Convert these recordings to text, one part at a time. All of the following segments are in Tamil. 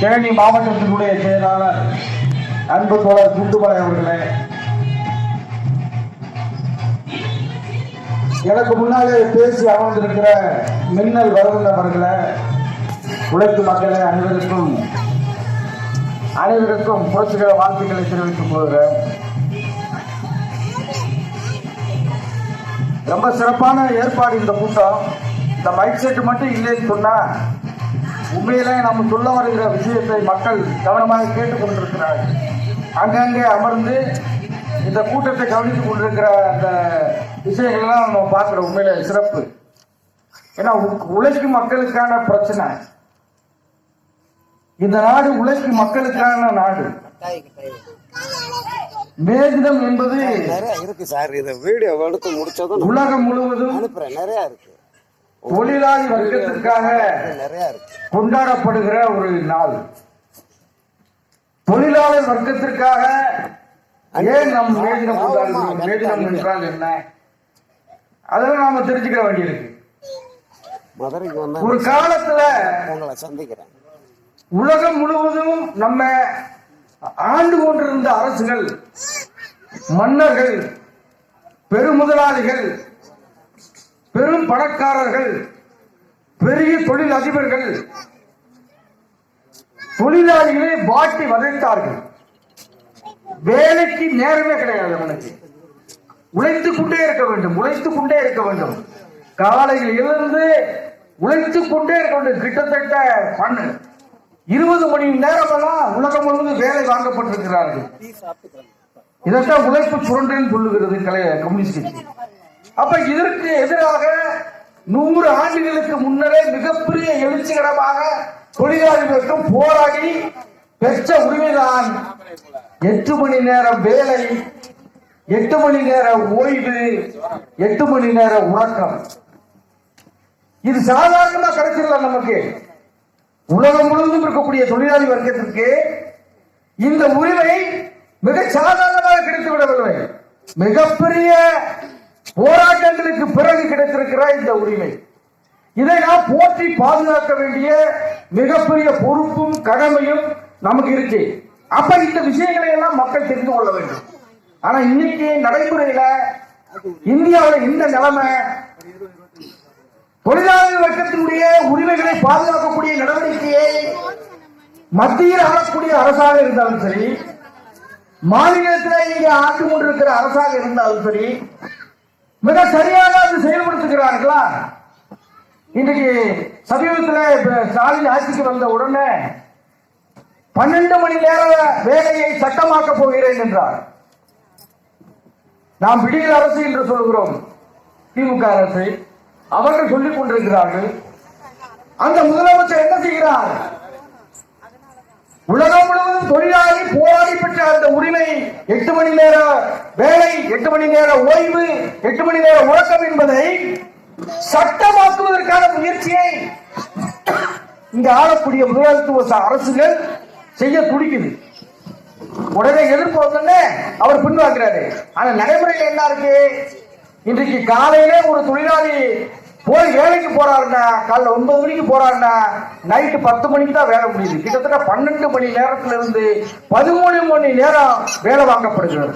தேனி மாவட்டத்தினுடைய செயலாளர் அன்பு தோழர் குண்டுமலை அவர்களே. எனக்கு முன்னாலே பேசி அமர்ந்திருக்கிற மின்னல் வருகின்றவர்களை அவர்களே உழைப்பு மக்களை அனைவருக்கும் அனைவருக்கும் புரட்சிகர வாழ்த்துக்களை தெரிவித்துக் கொள்கிறேன். ரொம்ப சிறப்பான ஏற்பாடு இந்த கூட்டம். இந்த மைக் செட் மட்டும் இல்லைன்னு சொன்னா உண்மையிலே நம்ம சொல்ல வருகிற விஷயத்தை மக்கள் கவனமாக கேட்டுக்கொண்டிருக்கிறார்கள் அங்கங்கே அமர்ந்து இந்த கூட்டத்தை கவனித்துக் கொண்டிருக்கிற அந்த விஷயங்கள்லாம் நம்ம பார்க்குறோம். உண்மையிலே சிறப்பு. ஏன்னா உழைக்கும் மக்களுக்கான பிரச்சனை. இந்த நாடு உழைக்கும் மக்களுக்கான நாடு. மேதினம் என்பது இருக்கு சார். இதை வீடியோ எடுத்து முடிச்சதும் உலகம் முழுவதும் நிறைய இருக்கு. தொழிலாளி வர்க்கத்திற்காக கொண்டாடப்படுகிற ஒரு நாள். தொழிலாளர் வர்க்கத்திற்காக ஏன் நம் மேதினம் மேதினம் என்றால் என்ன? அதெல்லாம் நாம தெரிஞ்சுக்கிற வேண்டியிருக்கு. ஒரு காலத்துல உங்களை சந்திக்கிறேன். உலகம் முழுவதும் நம்ம ஆண்டு கொண்டிருந்த அரசுகள் மன்னர்கள் பெருமுதலாளிகள் பெரும் பணக்காரர்கள் பெரிய தொழில் அதிபர்கள் தொழிலாளிகளை வாட்டி வதைத்தார்கள். வேலைக்கு நேரமே கிடையாது அவனுக்கு. உழைத்துக் கொண்டே இருக்க வேண்டும் உழைத்துக் கொண்டே இருக்க வேண்டும். காலையில் எழுந்து உழைத்துக் கொண்டே இருக்க வேண்டும். கிட்டத்தட்ட பண்ணு இருபது மணி நேரமெல்லாம் உலகம் முழுவதும் வேலை வாங்கப்பட்டிருக்கிறார்கள். இதைத்தான் உழைப்பு சுரண்டல் சொல்லுகிறது கலை கம்யூனிஸ்ட் கட்சி. அப்ப இதற்கு எதிராக நூறு ஆண்டுகளுக்கு முன்னரே மிகப்பெரிய எழுச்சிகரமாக தொழிலாளி வர்க்கம் போராடி பெற்ற உரிமைதான் எட்டு மணி நேரம் வேலை எட்டு மணி நேர ஓய்வு எட்டு மணி நேர உறக்கம். இது சாதாரணமா கிடைச்சிடல நமக்கு. உலகம் முழுவதும் இருக்கக்கூடிய தொழிலாளி வர்க்கத்திற்கு இந்த உரிமை மிக சாதாரணமாக கிடைத்து விடவில்லை மிகப்பெரிய போராட்டங்களுக்கு பிறகு கிடைத்திருக்கிற இந்த உரிமை. இதை நாம் போற்றி பாதுகாக்க வேண்டிய மிகப்பெரிய பொறுப்பும் கடமையும் நமக்கு இருக்கு. அப்ப இந்த விஷயங்களை எல்லாம் மக்கள் தெரிந்து கொள்ள வேண்டும். ஆனா இன்னைக்கு நடைமுறையில இந்தியாவில் இந்த நிலைமை தொழிலாளர் வர்க்கத்தினுடைய உரிமைகளை பாதுகாக்கக்கூடிய நடவடிக்கையை மத்தியில் ஆளக்கூடிய அரசாக இருந்தாலும் சரி மாநிலத்தில் இங்கே ஆண்டு கொண்டிருக்கிற அரசாக இருந்தாலும் சரி மிக சரியாக அது செயல்படுத்துகிறார்களா? இன்றைக்கு சமீபத்தில் ஸ்டாலின் ஆட்சிக்கு வந்த உடனே பன்னெண்டு மணி நேர வேலையை சட்டமாக்க போகிறேன் என்றார். நாம் விடியல் அரசு என்று சொல்கிறோம் திமுக அரசு. அவர்கள் சொல்லிக் கொண்டிருக்கிறார்கள். அந்த முதலமைச்சர் என்ன செய்கிறார்? உலகம் முழுவதும் தொழிலாளி போராடி பெற்ற அந்த உரிமை எட்டு மணி நேர வேலை எட்டு மணி நேர ஓய்வு எட்டு மணி நேர உறக்கம் என்பதை சட்டமாக்குவதற்கான முயற்சியை இங்க ஆளக்கூடிய முதலாளித்துவ ச- அரசுகள் செய்ய துடிக்குது. உடனே எதிர்ப்பு வந்தோடனே அவர் பின்வாங்கிறாரு. ஆனா நடைமுறையில் என்ன இருக்கு? இன்றைக்கு காலையிலே ஒரு தொழிலாளி போய் வேலைக்கு போறாருன்னா காலைல ஒன்பது மணிக்கு போறாருன்னா நைட்டு பத்து மணிக்கு தான் வேலை முடியுது. கிட்டத்தட்ட பன்னெண்டு மணி நேரத்துல இருந்து பதிமூணு மணி நேரம் வேலை வாங்கப்படுகிறது.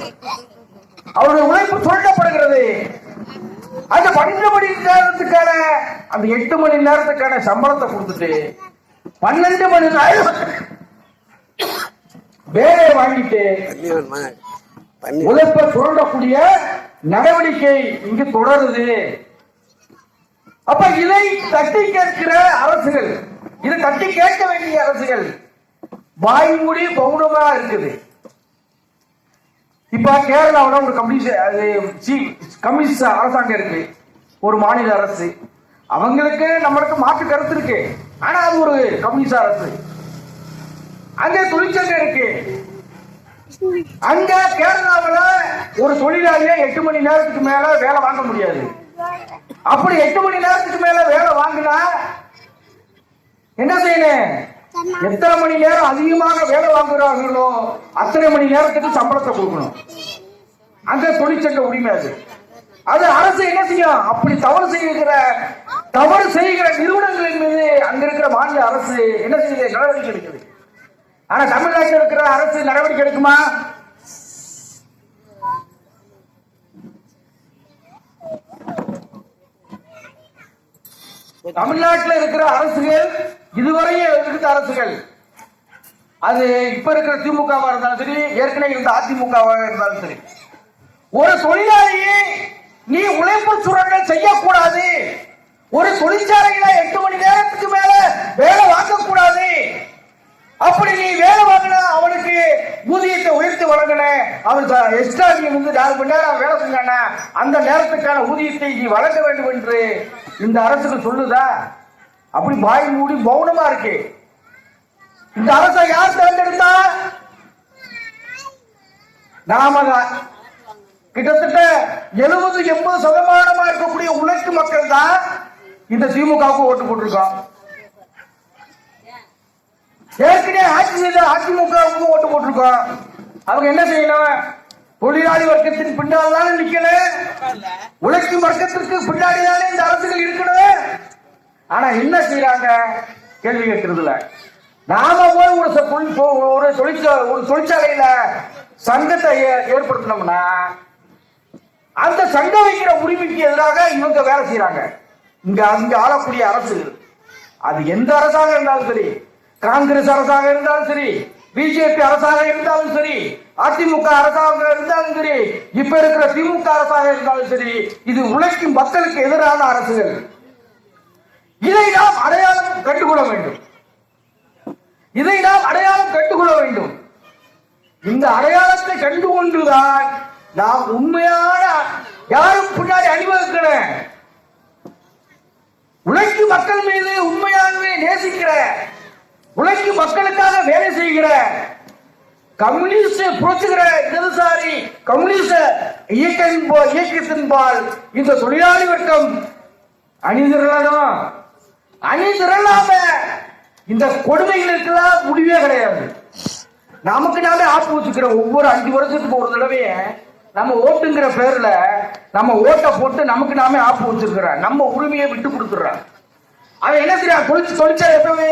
அவருடைய உழைப்பு சுரண்டப்படுகிறது அந்த பன்னெண்டு மணி நேரத்துக்கான அந்த எட்டு மணி நேரத்துக்கான சம்பளத்தை கொடுத்துட்டு பன்னெண்டு மணி நேரம் வேலையை வாங்கிட்டு உழைப்பை சுரண்டக்கூடிய நடவடிக்கை இங்கு தொடருது. அப்ப இதை தட்டி கேட்கிற அரசுகள் இதை தட்டி கேட்க வேண்டிய அரசுகள் வாய்மொழி பௌனமா இருக்குது. இப்ப கேரளாவில் ஒரு கம்யூனிஸ்ட் அது கம்யூனிஸ்ட் அரசாங்கம் இருக்கு ஒரு மாநில அரசு. அவங்களுக்கு நம்மளுக்கு மாற்று கருத்து இருக்கு. ஆனா அது ஒரு கம்யூனிஸ்ட் அரசு. அங்கே தொழிற்சங்கம் இருக்கு. அங்க கேரளாவில் ஒரு தொழிலாளியை எட்டு மணி நேரத்துக்கு மேல வேலை வாங்க முடியாது. அப்படி எட்டு மணி நேரத்துக்கு மேல வேலை வாங்கினா என்ன செய்யணும்? எத்தனை மணி நேரம் அதிகமாக வேலை வாங்குறாங்களோ அத்தனை மணி நேரத்துக்கு சம்பளத்தை கொடுக்கணும். அந்த தொழிற்சங்க உரிமை அது. அது அரசு என்ன செய்யும்? அப்படி தவறு செய்கிற தவறு செய்கிற நிறுவனங்களின் மீது அங்க இருக்கிற மாநில அரசு என்ன செய்யுது? நடவடிக்கை எடுக்குது. ஆனா தமிழ்நாட்டில் இருக்கிற அரசு நடவடிக்கை எடுக்குமா? தமிழ்நாட்டில் இருக்கிற அரசுகள் இதுவரையும் இருக்கிற அரசுகள். அது இப்ப இருக்கிற திமுகவா இருந்தாலும் சரி ஏற்கனவே இருந்த அதிமுகவா இருந்தாலும் சரி. ஒரு தொழிலாளியை நீ உழைப்பு சுரண்டல் செய்யக்கூடாது. ஒரு தொழிற்சாலையில எட்டு மணி நேரத்துக்கு மேல வேலை வாங்கக்கூடாது. அப்படி நீ வேலை வாங்கின அவனுக்கு ஊதியத்தை உயர்த்தி வழங்கின. அவன் எக்ஸ்ட்ரா நீ வந்து நாலு மணி நேரம் வேலை செஞ்சானா அந்த நேரத்துக்கான ஊதியத்தை நீ வழங்க வேண்டும் என்று இந்த அரசுக்கு சொல்லுதா? அப்படி வாய் மூடி மௌனமா இருக்கு. இந்த அரசை யார் தேர்ந்தெடுத்தா? நாம தான் கிட்டத்தட்ட எழுபது எண்பது சதமானமா இருக்கக்கூடிய உழைக்கும் மக்கள் தான் இந்த திமுகவுக்கு ஓட்டு போட்டிருக்கோம். ஏற்கனவே ஆட்சி செய்த அதிமுகவுக்கு ஓட்டு போட்டிருக்கோம். அவங்க என்ன செய்யணும்? தொழிலாளி வர்க்கத்தின் பின்னால் தானே நிக்கல உழைக்கும் வர்க்கத்திற்கு பின்னாடி தானே இந்த அரசுகள் இருக்கணும். ஆனா என்ன செய்யறாங்க? கேள்வி கேட்கறதுல. நாம போய் ஒரு ஒரு தொழிற்சா ஒரு தொழிற்சாலையில சங்கத்தை ஏ- ஏற்படுத்தினோம்னா அந்த சங்கம் வைக்கிற உரிமைக்கு எதிராக இவங்க வேலை செய்யறாங்க. இங்க அங்க ஆளக்கூடிய அரசு அது எந்த அரசாக இருந்தாலும் சரி காங்கிரஸ் அரசாக இருந்தாலும் சரி பிஜேபி அரசாக இருந்தாலும் சரி அதிமுக அரசாக இருந்தாலும் சரி இப்ப இருக்கிற திமுக அரசாக இருந்தாலும் சரி இது உழைக்கும் மக்களுக்கு எதிரான அரசுகள். இதை நாம் அடையாளம் கண்டுகொள்ள வேண்டும். இதை நாம் அடையாளம் கண்டுகொள்ள வேண்டும். இந்த அடையாளத்தை கண்டுகொண்டுதான் நாம் உண்மையான யாரும் பின்னாடி அணிவகுக்கிற உழைக்கும் மக்கள் மீது உண்மையாகவே நேசிக்கிற உழைக்கும் மக்களுக்காக வேலை செய்கிற கம்யூனிஸ்ட் புரட்சிகிற இடதுசாரி கம்யூனிஸ்ட் இயக்கத்தின் போ- இயக்கத்தின்பால் இந்த தொழிலாளி வர்க்கம் அணிதிரளணும் அணிதிரளாம இந்த கொடுமைகளுக்கெல்லாம் முடிவே கிடையாது. நமக்கு நாமே ஆப்பு வச்சுக்கிறோம் ஒவ்வொரு அஞ்சு வருஷத்துக்கு ஒரு தடவையே நம்ம ஓட்டுங்கிற பேர்ல நம்ம ஓட்டை போட்டு நமக்கு நாமே ஆப்பு வச்சிருக்கிறோம் நம்ம உரிமையை விட்டு கொடுத்துடுறான் அவன் என்ன தெரியும் தொழிற்சாலை எப்பவே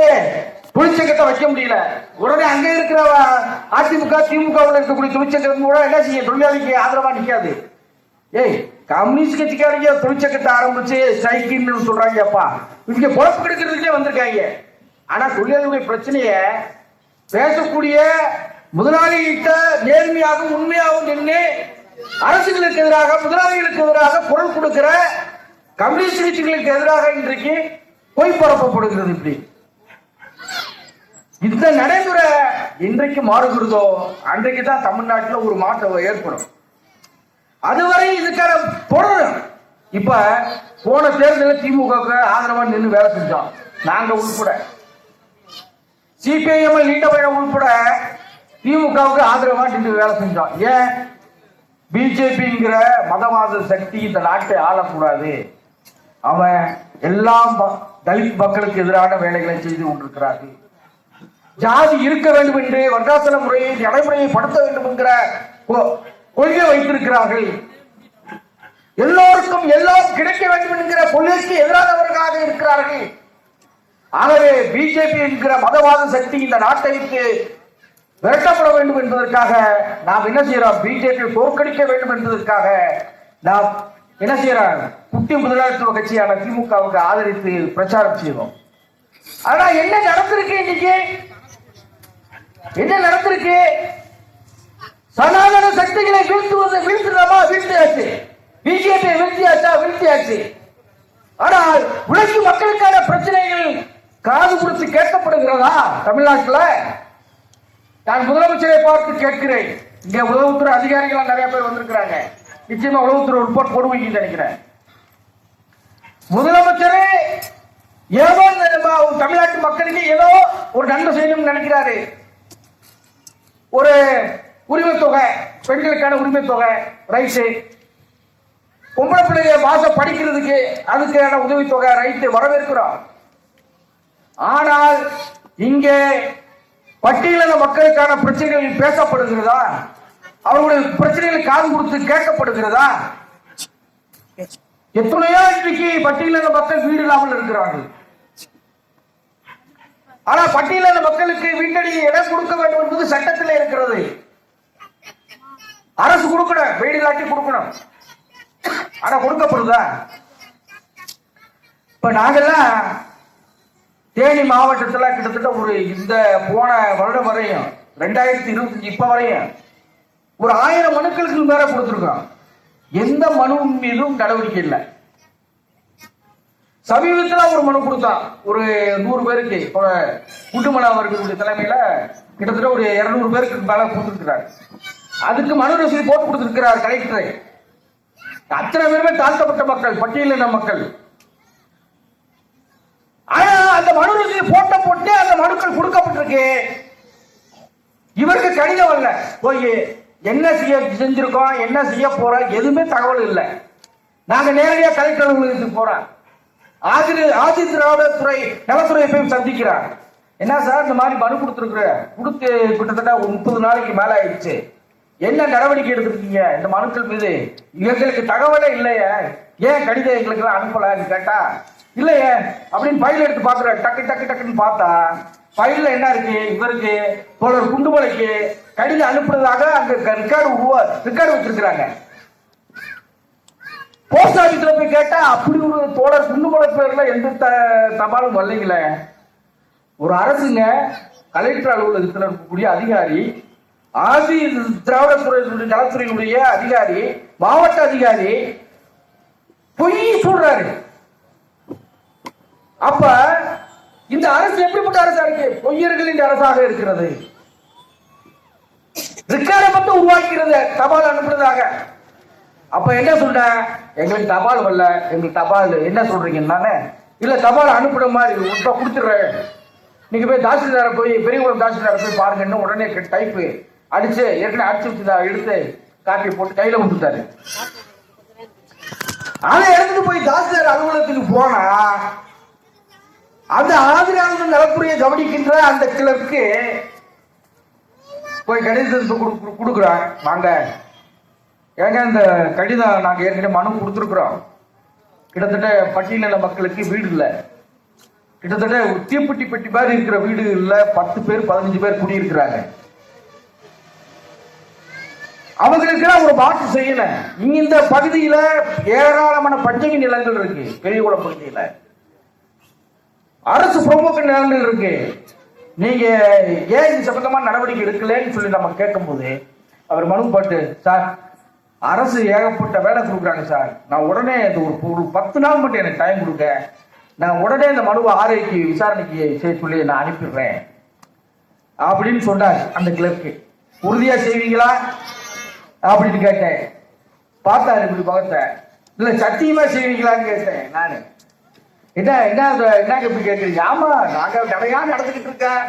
தொழிற்சங்கத்தை வைக்க முடியல. உடனே அங்கே இருக்கிற அதிமுக திமுகவில் இருக்கக்கூடிய தொழிற்சங்கம் கூட என்ன செய்ய? தொழிலாளிக்கு ஆதரவா நிக்காது. ஏய் கம்யூனிஸ்ட் கட்சிக்காரங்க தொழிற்சங்கத்தை ஆரம்பிச்சு ஸ்ட்ரைக்குன்னு சொல்றாங்க அப்பா இவங்க பொழப்பு கெடுக்கிறதுக்கே வந்திருக்காங்க. ஆனா தொழிலாளிகளுடைய பிரச்சனைய பேசக்கூடிய முதலாளிகிட்ட நேர்மையாகவும் உண்மையாகவும் நின்று அரசுகளுக்கு எதிராக முதலாளிகளுக்கு எதிராக குரல் கொடுக்கிற கம்யூனிஸ்ட் கட்சிகளுக்கு எதிராக இன்றைக்கு பொய் பரப்பப்படுகிறது இப்படி. இந்த நடைமுறை இன்றைக்கு மாறுகிறதோ அன்றைக்கு தான் தமிழ்நாட்டில் ஒரு மாற்றம் ஏற்படும். அதுவரை இதுக்கான தொடரும். இப்ப போன தேர்தலில் திமுக ஆதரவா நின்று வேலை செஞ்சோம் நாங்க உள்பட. சிபிஐஎம் நீண்ட பயணம் உள்பட திமுகவுக்கு ஆதரவா நின்று வேலை செஞ்சோம் ஏன்? பிஜேபிங்கிற மதவாத சக்தி இந்த நாட்டை ஆளக்கூடாது. அவன் எல்லாம் தலித் மக்களுக்கு எதிரான வேலைகளை செய்து கொண்டிருக்கிறார்கள். ஜாதி இருக்க வேண்டும் என்று வர்க்காசன முறையை நடைமுறையை படுத்த வேண்டும் என்கிற கொ- கொள்கை வைத்திருக்கிறார்கள். எல்லோருக்கும் எல்லாம் கிடைக்க வேண்டும் என்கிற கொள்கைக்கு எதிரானவர்களாக இருக்கிறார்கள். ஆகவே பிஜேபி என்கிற மதவாத சக்தி இந்த நாட்டிற்கு விரட்டப்பட வேண்டும் என்பதற்காக நாம் என்ன செய்யறோம்? பிஜேபி தோற்கடிக்க வேண்டும் என்பதற்காக நாம் என்ன செய்யறோம்? குட்டி முதலாளித்துவ கட்சியான திமுகவுக்கு ஆதரித்து பிரச்சாரம் செய்வோம் ஆனா என்ன நடந்திருக்கு இன்னைக்கு? என்ன நடந்திருக்கு? சனாதன சக்திகளை வீழ்த்துவது வீழ்த்துறமா வீழ்த்தியாச்சு. பிஜேபி வீழ்த்தியாச்சா? வீழ்த்தியாச்சு. ஆனால் உலக மக்களுக்கான பிரச்சனைகள் காது கொடுத்து கேட்கப்படுகிறதா தமிழ்நாட்டில்? நான் முதலமைச்சரை பார்த்து கேட்கிறேன். இங்க உளவுத்துறை அதிகாரிகள் நிறைய பேர் வந்திருக்கிறாங்க. நிச்சயமா உளவுத்துறை ரிப்போர்ட் போடுவீங்கன்னு நினைக்கிறேன். முதலமைச்சரே ஏதோ தமிழ்நாட்டு மக்களுக்கு ஏதோ ஒரு நன்மை செய்யணும்னு நினைக்கிறாரு. ஒரு உரிமை தொகை பெண்களுக்கான உரிமை தொகை ரைட்டு பொம்பளை பிள்ளைங்க மாசம் படிக்கிறதுக்கு அதுக்கான உதவித்தொகை ரைட்டு வரவேற்கிறோம். ஆனால் இங்கே பட்டியலின மக்களுக்கான பிரச்சனைகள் பேசப்படுகிறதா? அவர்களுடைய பிரச்சனைகள் காது கொடுத்து கேட்கப்படுகிறதா? எத்தனையோ இன்றைக்கு பட்டியலின மக்கள் வீடு இல்லாமல் இருக்கிறார்கள். ஆனா பட்டியலின மக்களுக்கு வீட்டடியை இடம் கொடுக்க வேண்டும் என்பது சட்டத்தில் இருக்கிறது. அரசு கொடுக்கணும் வீடு இல்லாட்டி கொடுக்கணும். ஆனா கொடுக்கப்படுதா? இப்ப நாங்கெல்லாம் தேனி மாவட்டத்துல கிட்டத்தட்ட ஒரு இந்த போன வருடம் வரையும் ரெண்டாயிரத்தி இருபத்தஞ்சு இப்ப வரையும் ஒரு ஆயிரம் மனுக்களுக்கு மேல கொடுத்துருக்கோம். எந்த மனு மீதும் நடவடிக்கை இல்லை. சமீபத்தில் ஒரு மனு கொடுத்தான் ஒரு நூறு பேருக்கு இப்போ குண்டுமலை அவர்களுடைய தலைமையில கிட்டத்தட்ட ஒரு இருநூறு பேருக்கு மேல கொடுத்துருக்கிறார். அதுக்கு மனு ரசீது போட்டு கொடுத்துருக்கிறார் கலெக்டரை. அத்தனை பேருமே தாழ்த்தப்பட்ட மக்கள் பட்டியலின மக்கள். ஆனா அந்த மனு ரசீது போட்ட போட்டு அந்த மனுக்கள் கொடுக்கப்பட்டிருக்கு. இவருக்கு கடிதம் வரல. போய் என்ன செய்ய செஞ்சிருக்கோம் என்ன செய்ய போறோம் எதுவுமே தகவல் இல்லை. நாங்க நேரடியா கலெக்டர் அலுவலகத்துக்கு போறோம். ஆதி ஆதி திராவிடத்துறை நலத்துறையை போய் சந்திக்கிறார். என்ன சார் இந்த மாதிரி மனு கொடுத்துருக்குற? கொடுத்து கிட்டத்தட்ட முப்பது நாளைக்கு மேல ஆயிடுச்சு. என்ன நடவடிக்கை எடுத்திருக்கீங்க? இந்த மனுக்கள் மீது எங்களுக்கு தகவலே இல்லையே. ஏன் கடிதம் எங்களுக்கு எல்லாம் அனுப்பலன்னு கேட்டா இல்லையே. அப்படின்னு ஃபைல் எடுத்து பாக்குற டக்கு டக்கு டக்குன்னு பார்த்தா ஃபைல்ல என்ன இருக்கு? இவருக்கு போல குண்டுமலைக்கு கடிதம் அனுப்புறதாக அங்க ரெக்கார்டு ரெக்கார்டு வச்சிருக்கிறாங்க. போஸ்ட் ஆபீஸ்ல போய் கேட்டா அப்படி ஒரு தோழர் குண்டுமலை பேர்ல எந்த த- தபாலும் வரலைங்களே. ஒரு அரசுங்க கலெக்டர் அலுவலகத்தில் இருக்கக்கூடிய அதிகாரி ஆதி திராவிடத்துறை நலத்துறையுடைய அதிகாரி மாவட்ட அதிகாரி பொய் சொல்றாரு. அப்ப இந்த அரசு எப்படிப்பட்ட அரசா இருக்கு? பொய்யர்களின் அரசாக இருக்கிறது. ரிக்கார்டை மட்டும் உருவாக்கிறது தபால் அனுப்புறதாக. அப்ப என்ன சொல்ற? எங்களுக்கு தபால் வரல. எங்களுக்கு தபால் என்ன சொல்றீங்கன்னு இல்ல தபால் அனுப்புற மாதிரி இப்ப கொடுத்துடுறேன். நீங்க போய் தாசில்தார போய் பெரியகுளம் தாசில்தார போய் பாருங்கன்னு உடனே டைப்பு அடிச்சு ஏற்கனவே அடிச்சு வச்சுதா எடுத்து காப்பி போட்டு கையில கொடுத்துட்டாரு. அதை எடுத்துட்டு போய் தாசில்தார் அலுவலகத்துக்கு போனா அந்த ஆதிராக நலப்புரிய கவனிக்கின்ற அந்த கிளர்க்கு போய் கடிதத்தை கொடு- கொடுக்குறான். வாங்க. ஏங்க இந்த கடிதம் நாங்க ஏற்கனவே மனு கொடுத்துருக்குறோம். கிட்டத்தட்ட பட்டியலின மக்களுக்கு வீடு இல்லை. கிட்டத்தட்ட ஒரு தீப்பெட்டி பெட்டி மாதிரி இருக்கிற வீடு பத்து பேர் பதினஞ்சு பேர் குடியிருக்கிறாங்க. அவங்களுக்கு ஒரு மாற்று செய்யல. இங்க இந்த பகுதியில ஏராளமான பஞ்சமி நிலங்கள் இருக்கு. பெரியகுளம் பகுதியில. அரசு பிரமுக நிலங்கள் இருக்கு. நீங்க ஏன் இது சம்பந்தமா நடவடிக்கை எடுக்கலன்னு சொல்லி நம்ம கேட்கும் போது அவர் மனு பாட்டு சார் அரசு ஏகப்பட்ட வேலை கொடுக்குறாங்க சார். நான் உடனே இந்த ஒரு ஒரு பத்து நாள் மட்டும் எனக்கு டைம் கொடுங்க. நான் உடனே இந்த மனுவை ஆர்ஐக்கு விசாரணைக்கு செய்ய சொல்லி நான் அனுப்பிடுறேன். அப்படின்னு சொன்னார் அந்த கிளர்க்கு உறுதியா செய்வீங்களா? அப்படின்னு கேட்டேன். பார்த்தாரு இப்படி பார்த்தேன் இல்ல சத்தியமா செய்வீங்களான்னு கேட்டேன் நானு. என்ன என்ன என்ன என்னங்க இப்படி கேட்குறீங்க? ஆமா நாங்க நிறையா நடந்துகிட்டு இருக்கேன்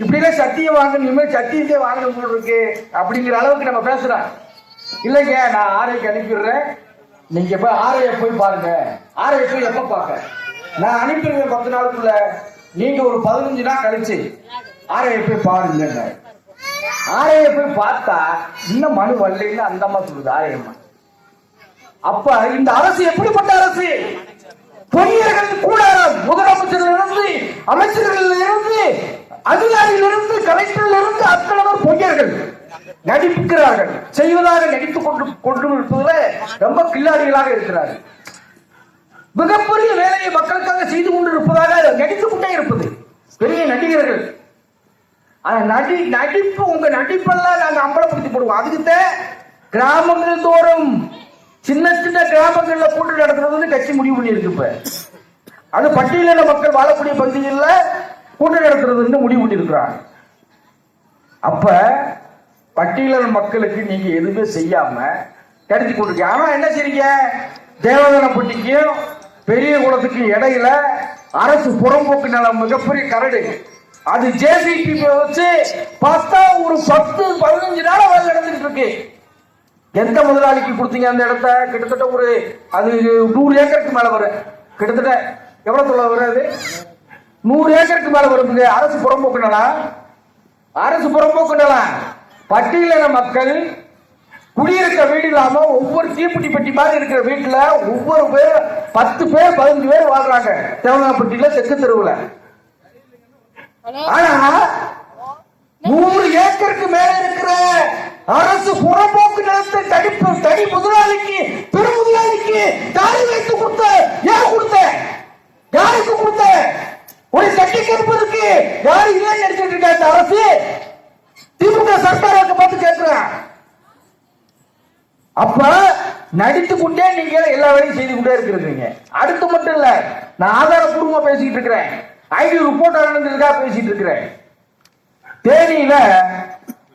இப்படிலாம் சத்தியம் வாங்கணும் இனிமேல் சத்தியத்தை வாங்கணும் இருக்கு. அப்படிங்கிற அளவுக்கு நம்ம பேசுகிறோம் இல்லைங்க நான் ஆரைக்கு அனுப்பிடுறேன். நீங்க போய் ஆரைய போய் பாருங்க. ஆரைய போய் எப்ப பாக்க? நான் அனுப்பிடுவேன் பத்து நாளுக்குள்ள. நீங்க ஒரு பதினஞ்சு நாள் கழிச்சு ஆரைய போய் பாருங்க ஆரைய போய் பார்த்தா இன்னும் மனு வரலன்னு அந்த அம்மா சொல்லுது ஆரையம்மா. அப்ப இந்த அரசு எப்படிப்பட்ட அரசு? பொய்யர்கள் கூட முதலமைச்சர்கள் இருந்து அமைச்சர்கள் இருந்து அதிகாரிகள் இருந்து நடிக்கிறார்கள். செய்வதாக நடித்துக் கொண்டு கொண்டு இருப்பதில் ரொம்ப கில்லாடிகளாக இருக்கிறார்கள். மிகப்பெரிய வேலையை மக்களுக்காக செய்து கொண்டு இருப்பதாக நடித்துக் கொண்டே இருப்பது. பெரிய நடிகர்கள். நடி நடிப்பு உங்க நடிப்பெல்லாம் நாங்க அம்பலப்படுத்தி போடுவோம். அதுக்குத்தான் கிராமங்கள் தோறும் சின்ன சின்ன கிராமங்கள்ல கூட்டு நடத்துறது வந்து கட்சி முடிவு பண்ணியிருக்கு இப்ப. அது பட்டியலின மக்கள் வாழக்கூடிய பகுதிகளில் கூட்டு நடத்துறது முடிவு முடிவு பண்ணியிருக்கிறாங்க. அப்ப பட்டியலர் மக்களுக்கு நீங்க எதுவுமே செய்யாம கிடைச்சி கொண்டிருக்கீங்க ஆனா என்ன செய்றீங்க? தேவதானப்பட்டிக்கும் பெரிய குளத்துக்கு இடையில அரசு புறம்போக்கு நிலம் மிகப்பெரிய கரடு. அது ஜேசிபி வச்சு பார்த்தா ஒரு பத்து பதினஞ்சு நாள் வேலை நடந்துட்டு இருக்கு. எந்த முதலாளிக்கு கொடுத்தீங்க அந்த இடத்த? கிட்டத்தட்ட ஒரு அது நூறு ஏக்கருக்கு மேல வரும். கிட்டத்தட்ட எவ்வளவு தொலை வரும் அது? நூறு ஏக்கருக்கு மேல வருது. அரசு புறம்போக்கு நிலம். அரசு புறம்போக்கு நிலம். பட்டியலின மக்கள் குடியிருக்க வீடு இல்லாம ஒவ்வொரு தீப்பிடி பெட்டி மாதிரி இருக்கிற வீட்டுல ஒவ்வொரு பேர் பத்து பேர் பதினஞ்சு பேர் வாழ்றாங்க. தேவனாப்பட்டியில செக்கு தெருவுல. ஆனா நூறு ஏக்கருக்கு மேல இருக்கிற அரசு புறம்போக்கு நிலத்தை தடிப்பு தனி முதலாளிக்கு பெரும் முதலாளிக்கு தாரி வைத்து கொடுத்த ஏன் கொடுத்த? யாருக்கு கொடுத்த? ஒரு தட்டி கேட்பதற்கு யாரு இல்லை நினைச்சிட்டு இருக்க அரசு? திமுக சர்க்காருக்கு பார்த்து கேட்கிறேன். அப்ப நடித்து கொண்டே நீங்க எல்லா வேலையும் செய்து கொண்டே இருக்கிறீங்க. அடுத்து மட்டும் இல்ல நான் ஆதாரப்பூர்வமா பேசிட்டு இருக்கிறேன். ஐடி ரிப்போர்ட் நடந்ததுக்காக பேசிட்டு இருக்கிறேன். தேனியில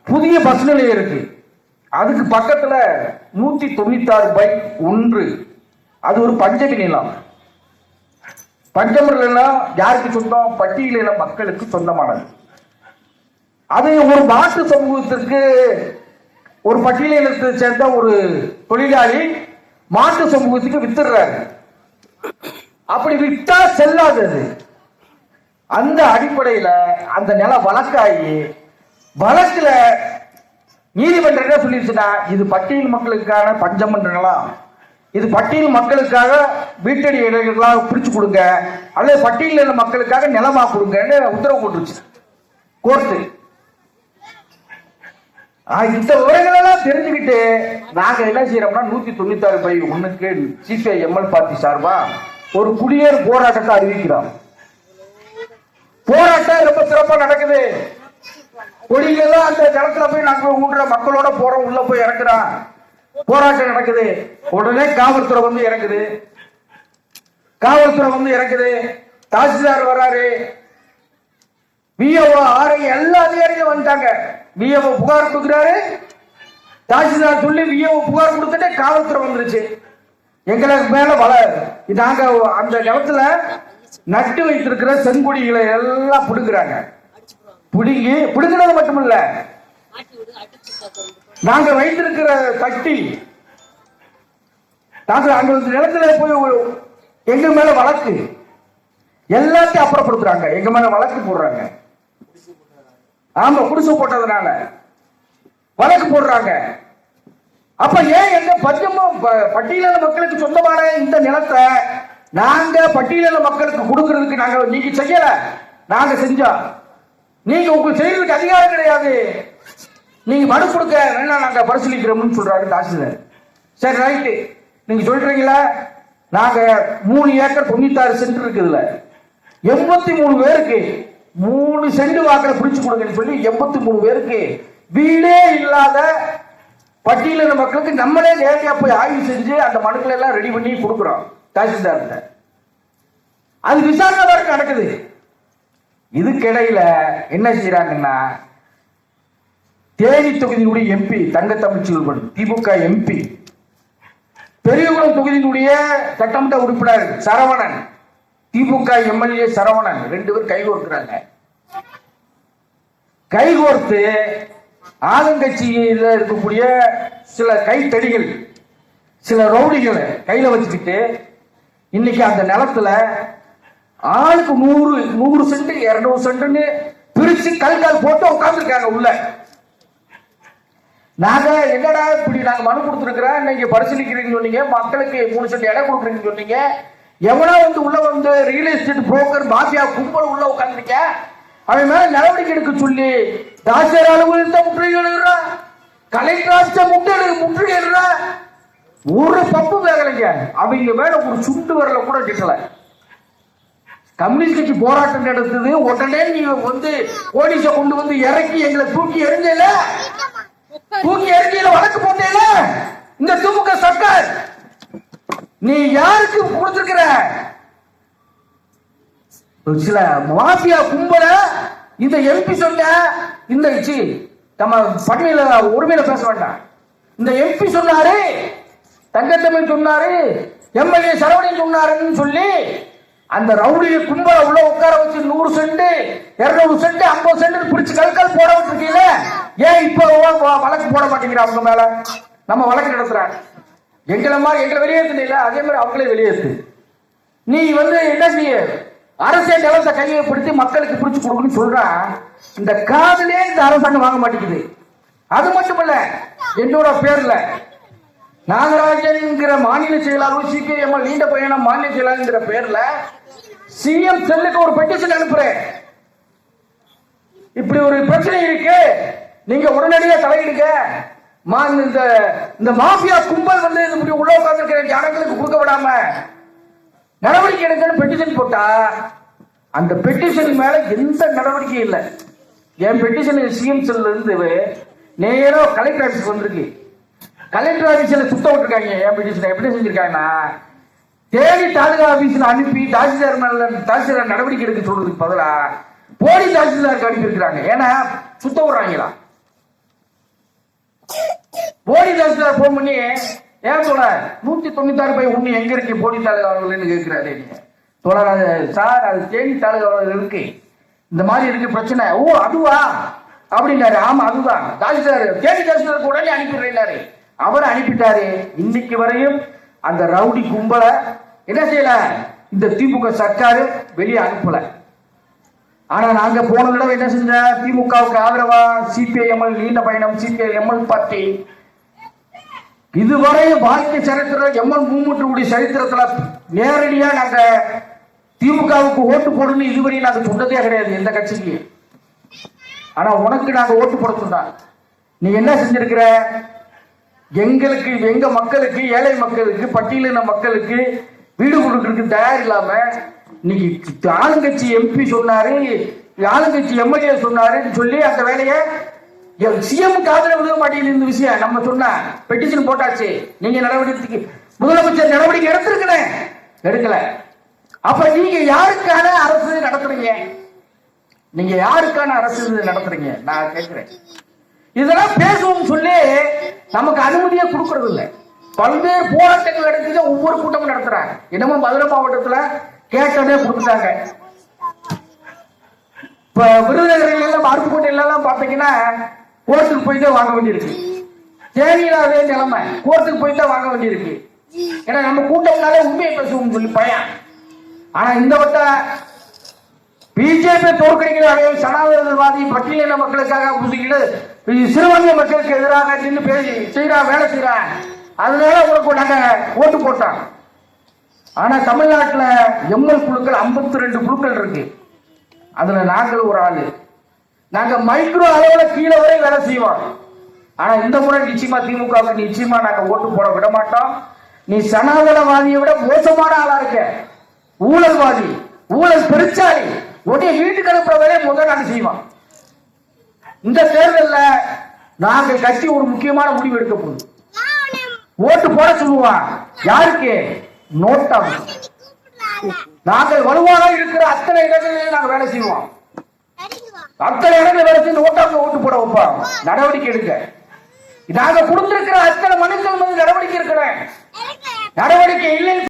புதிய பஸ் நிலையம் இருக்கு. அதுக்கு பக்கத்துல நூத்தி தொண்ணூத்தி ஆறு பை ஒன்று. அது ஒரு பஞ்சமி நிலம். பஞ்சமி நிலம் யாருக்கு சொந்தம்? பட்டியலின மக்களுக்கு சொந்தமானது. அதை ஒரு மாற்று சமூகத்திற்கு ஒரு பட்டியலினத்தை சேர்ந்த ஒரு தொழிலாளி மாட்டு சமூகத்துக்கு வித்துடுறாரு. அப்படி விட்டா செல்லாது அது அந்த அடிப்படையில அந்த நிலம் வழக்காகி வழக்குல நீதிமன்றம் என்ன சொல்லிடுச்சுன்னா இது பட்டியல் மக்களுக்கான பஞ்சமன்ற நிலம் இது பட்டியல் மக்களுக்காக வீட்டடி இடைகளாக பிரிச்சு கொடுங்க அல்லது பட்டியலின மக்களுக்காக நிலமா கொடுங்கன்னு உத்தரவு போட்டுருச்சு. கோர்ட்டு. இந்த விவரங்கள் எல்லாம் தெரிஞ்சுக்கிட்டு நாங்க என்ன செய்யறோம்னா நூத்தி தொண்ணூத்தி ஆறு பை ஒண்ணுக்கு சிபிஐ எம்எல் பார்ட்டி சார்பா ஒரு குடியேறு போராட்டத்தை அறிவிக்கிறோம். போராட்டம் ரொம்ப சிறப்பா நடக்குது. கொடியெல்லாம் அந்த ஜலத்துல போய் நாங்க ஊன்ற மக்களோட போறோம் உள்ள போய் இறக்குறோம் போராட்டம் நடக்குது. உடனே காவல்துறை வந்து இறக்குது காவல்துறை வந்து இறக்குது தாசில்தார் வராரு. விஓ ஆர்ஐ எல்லா அதிகாரிகளும் வந்துட்டாங்க. விஏஓ புகார் கொடுக்குறாரு. தாசில்தார் சொல்லி விஏஓ புகார் கொடுத்துட்டு காவல்துறை வந்துருச்சு. எங்களுக்கு மேல வள நாங்க அந்த நிலத்துல நட்டு வைத்திருக்கிற செங்குடிகளை எல்லாம் பிடுங்குறாங்க. பிடுங்கி பிடுங்கினது மட்டுமில்ல. நாங்க வைத்திருக்கிற தட்டி நாங்க அங்க இந்த நிலத்துல போய் எங்க மேல வழக்கு. எல்லாத்தையும் அப்புறப்படுத்துறாங்க. எங்க மேல வழக்கு போடுறாங்க. ஆமா குடிசை போட்டதுனால. வழக்கு போடுறாங்க. அப்ப ஏன் எங்க பஞ்சமும் ப- பட்டியலின மக்களுக்கு சொந்தமான இந்த நிலத்தை நாங்க பட்டியலின மக்களுக்கு கொடுக்கறதுக்கு நாங்க நீங்க செய்யல. நாங்க செஞ்சோம் நீங்க உங்களுக்கு செய்யறதுக்கு அதிகாரம் கிடையாது. நீங்க மனு கொடுக்க வேணா நாங்க பரிசீலிக்கிறோம்னு சொல்றாரு தாசில்தார் சரி ரைட்டு நீங்க சொல்றீங்களா? நாங்க மூணு ஏக்கர் தொண்ணூத்தாறு சென்ட் இருக்குதுல. எண்பத்தி மூணு பேருக்கு மூணு சென்ட் வாக்கில் பிடிச்சு கொடுங்கன்னு சொல்லி எண்பத்தி மூணு பேருக்கு வீடே இல்லாத பட்டியலின மக்களுக்கு நம்மளே நேரடியா போய் ஆய்வு செஞ்சு அந்த மனுக்களை எல்லாம் ரெடி பண்ணி கொடுக்குறோம் தாசில்தார்கிட்ட. அது விசாரணை வரைக்கும் நடக்குது. இதுக்கிடையில என்ன செய்யறாங்கன்னா தேனி தொகுதியினுடைய எம்பி தங்க தமிழ்ச்செல்வன் திமுக எம்பி பெரியகுளம் தொகுதியினுடைய சட்டமன்ற உறுப்பினர் சரவணன் திமுக எம்எல்ஏ சரவணன் ரெண்டு பேரும் கைகோர்க்கிறாங்க கைகோர்த்து ஆளுங்கட்சியில இருக்கக்கூடிய சில கைத்தடிகள் சில ரவுடிகளை கையில வச்சுக்கிட்டு இன்னைக்கு அந்த நிலத்துல ஆளுக்கு நூறு நூறு சென்ட் இருநூறு சென்ட்னு பிரிச்சு கல்கால் போட்டு உட்காந்துருக்காங்க உள்ள. நாங்க என்னடா இப்படி நாங்க மனு கொடுத்துருக்கிறோம்? நீங்க பரிசீலிக்கிறீங்கன்னு சொன்னீங்க? மக்களுக்கு மூணு சென்ட் இடம் கொடுக்குறீங்கன்னு சொன்னீங்க? எவனோ வந்து உள்ள வந்து ரியல் எஸ்டேட் புரோக்கர் மாஃபியா கும்பல் உள்ள உட்காந்துருக்க அவன் மேல நடவடிக்கை எடுக்க சொல்லி தாசியர் அலுவலகத்தை முற்றுகையிடுறா கலெக்டர் ஆட்சியை முற்று முற்றுகையிடுறா ஒரு பப்பு வேகலைங்க அவங்க மேல ஒரு சுண்டு வரல கூட கிட்டல கம்யூனிஸ்ட் கட்சி போராட்டம் நடந்தது. உடனே நீங்க வந்து போலீஸ கொண்டு வந்து இறக்கி எங்களை தூக்கி எறிஞ்சல? தூக்கி எறிஞ்சில வழக்கு போட்டேல? இந்த திமுக சர்க்கார் நீ யாருக்கு கொடுத்திருக்கிற சில மாஃபியா கும்பல இந்த எம்பி சொன்ன இந்த சி நம்ம பட்டியல உரிமையில பேச வேண்டாம். இந்த எம்பி சொன்னாரு தங்கத்தமிழ் சொன்னாரு எம்எல்ஏ சரவணன் சொன்னாருன்னு சொல்லி அந்த ரவுடிய கும்பல உள்ள உட்கார வச்சு நூறு சென்ட் இருநூறு சென்ட் ஐம்பது சென்ட் பிடிச்சு கல்கல் போட விட்டுருக்கீங்களே? ஏன் இப்ப வழக்கு போட மாட்டேங்கிற அவங்க மேல? நம்ம வழக்கு நடத்துறாங்க. எங்களை மாதிரி எங்களை வெளியேற்றுல அதே மாதிரி அவங்களே வெளியேற்று நீ வந்து என்ன செய்ய? அரசியல் நிலத்தை பிடித்து மக்களுக்கு பிடிச்சு கொடுக்கணும்னு சொல்றா. இந்த காதலே இந்த அரசாங்கம் வாங்க மாட்டேங்குது. அது மட்டுமல்ல என்னோட பேர்ல நாகராஜன்ங்கிற மாநில செயலாளர் சிபிஎம் நீண்ட பயணம் மாநில செயலாளர்ங்கிற பேர்ல சிஎம் செல்லுக்கு ஒரு பெட்டிஷன் அனுப்புறேன். இப்படி ஒரு பிரச்சனை இருக்கு. நீங்க உடனடியா தலையிடுங்க. இந்த இந்த மாஃபியா கும்பல் வந்து இது இப்படி உள்ள உட்கார்ந்துருக்கிற ஜனங்களுக்கு கொடுக்க விடாம நடவடிக்கை எடுக்கணும் பெட்டிஷன் போட்டா அந்த பெட்டிஷன் மேல எந்த நடவடிக்கையும் இல்லை. என் பெட்டிஷன் சிஎம் செல்ல இருந்து நேரா கலெக்டர் ஆஃபீஸ் வந்திருக்கு. கலெக்டர் ஆபீஸ்ல சுத்த விட்டுருக்காங்க. என் பெட்டிஷன் எப்படி செஞ்சிருக்காங்கன்னா தேடி தாலுகா ஆபீஸ்ல அனுப்பி தாசில்தார் மேல தாசில்தார் நடவடிக்கை எடுக்க சொல்றதுக்கு பதிலாக போலீஸ் தாசில்தாருக்கு அனுப்பியிருக்கிறாங்க? ஏன்னா சுத்த விடுறாங்களா? போடி தாசில்தார் போன் பண்ணி ஏன் சொல்ல நூத்தி தொண்ணூத்தாறு பை ஒண்ணு எங்க இருக்கு போலி தாலுகாவர்கள்னு கேட்கிறாரு நீங்க தோழர் சார் அது தேனி தாலுகா அவர்கள் இருக்கு. இந்த மாதிரி இருக்கு பிரச்சனை. ஓ அதுவா? அப்படின்னாரு. ஆமா அதுதான். தாசில்தார் தேனி தாசில்தார் உடனே அனுப்பிடுறாரு அவர் அனுப்பிட்டாரு. இன்னைக்கு வரையும் அந்த ரவுடி கும்பலை என்ன செய்யல? இந்த திமுக சர்க்காரு வெளியே அனுப்பல. ஆனா நாங்க போன தடவை என்ன செஞ்ச? திமுகவுக்கு ஆதரவா? சிபிஐஎம்எல் நீண்ட பயணம் சிபிஐஎம்எல் பார்ட்டி இதுவரை வாழ்க்கை சரித்திரம் எம்எல் மூமெண்ட்டுடைய சரித்திரத்துல நேரடியா நாங்க திமுகவுக்கு ஓட்டு போடணும் இதுவரை நாங்க சொன்னதே கிடையாது எந்த கட்சிக்கு. ஆனா உனக்கு நாங்க ஓட்டு போட சொன்னா நீ என்ன செஞ்சிருக்கிற? எங்களுக்கு எங்க மக்களுக்கு ஏழை மக்களுக்கு பட்டியலின மக்களுக்கு வீடு கொடுக்கறதுக்கு தயார் இல்லாம இன்னைக்கு ஆளுங்கட்சி எம்பி சொன்னாரு ஆளுங்கட்சி எம்எல்ஏ சொன்னாருன்னு சொல்லி அந்த வேலையை சிஎம் காதல விழுக மாட்டேங்குது இந்த விஷயம். நம்ம சொன்ன பெட்டிஷன் போட்டாச்சு. நீங்க நடவடிக்கை முதலமைச்சர் நடவடிக்கை எடுத்திருக்கணும் எடுக்கல. அப்ப நீங்க யாருக்கான அரசு நடத்துறீங்க? நீங்க யாருக்கான அரசு நடத்துறீங்க? நான் கேட்கிறேன். இதெல்லாம் பேசுவோம் சொல்லி நமக்கு அனுமதியே கொடுக்கறது இல்லை பல்வேறு போராட்டங்கள் நடத்தி ஒவ்வொரு கூட்டமும் நடத்துறாங்க. என்னமோ மதுரை மாவட்டத்துல கேட்டதே கொடுத்துட்டாங்க இப்ப விருதுநகர்கள் எல்லாம் அருப்புக்கோட்டையில எல்லாம் பாத்தீங்கன்னா கோர்ட்டுக்கு போய் தான் வாங்க வேண்டியிருக்கு. தேனியில அதே நிலைமை கோர்ட்டுக்கு போய் வாங்க வேண்டியிருக்கு. ஏன்னா நம்ம கூட்டம்னாலே உண்மையை பேசுவோம் சொல்லி பயம். ஆனா இந்த வட்ட பிஜேபி தோற்கடிக்கிற சனாதனவாதி பட்டியலின மக்களுக்காக புதுக்கிட்டு சிறுபான்மை மக்களுக்கு எதிராக நின்று பேசி செய்யறா வேலை செய்யறா அதனால உங்களுக்கு நாங்க ஓட்டு போட்டோம். ஆனா தமிழ்நாட்டுல எம்எல் குழுக்கள் 52 ரெண்டு குழுக்கள் இருக்கு. அதுல நாங்கள் ஒரு ஆளு. நாங்க மைக்ரோ அளவுல கீழே வரை வேலை செய்வோம். ஆனா இந்த முறை நிச்சயமா திமுகவுக்கு நிச்சயமா நாங்க ஓட்டு போட விட மாட்டோம். நீ சனாதனவாதியை விட மோசமான ஆளா இருக்க. ஊழல்வாதி ஊழல் பெருச்சாளி. உடைய வீட்டுக்கு அனுப்புற வேலையை முதல் நாங்க செய்வோம் இந்த தேர்தல்ல நாங்க கட்சி ஒரு முக்கியமான முடிவு எடுக்க போகுது. ஓட்டு போட சொல்லுவான். யாருக்கு? நோட்டம். நாங்கள் வலுவாக இருக்கிற அத்தனை இடங்களில் நாங்கள் வேலை செய்வோம். அத்தனை இடங்களில் வேலை செய்து நோட்டாவுக்கு ஓட்டு போட வைப்போம். நடவடிக்கை எடுக்க நாங்க கொடுத்திருக்கிற அத்தனை மனுக்கள் மீது நடவடிக்கை இருக்கிறேன் நடவடிக்கை இல்லை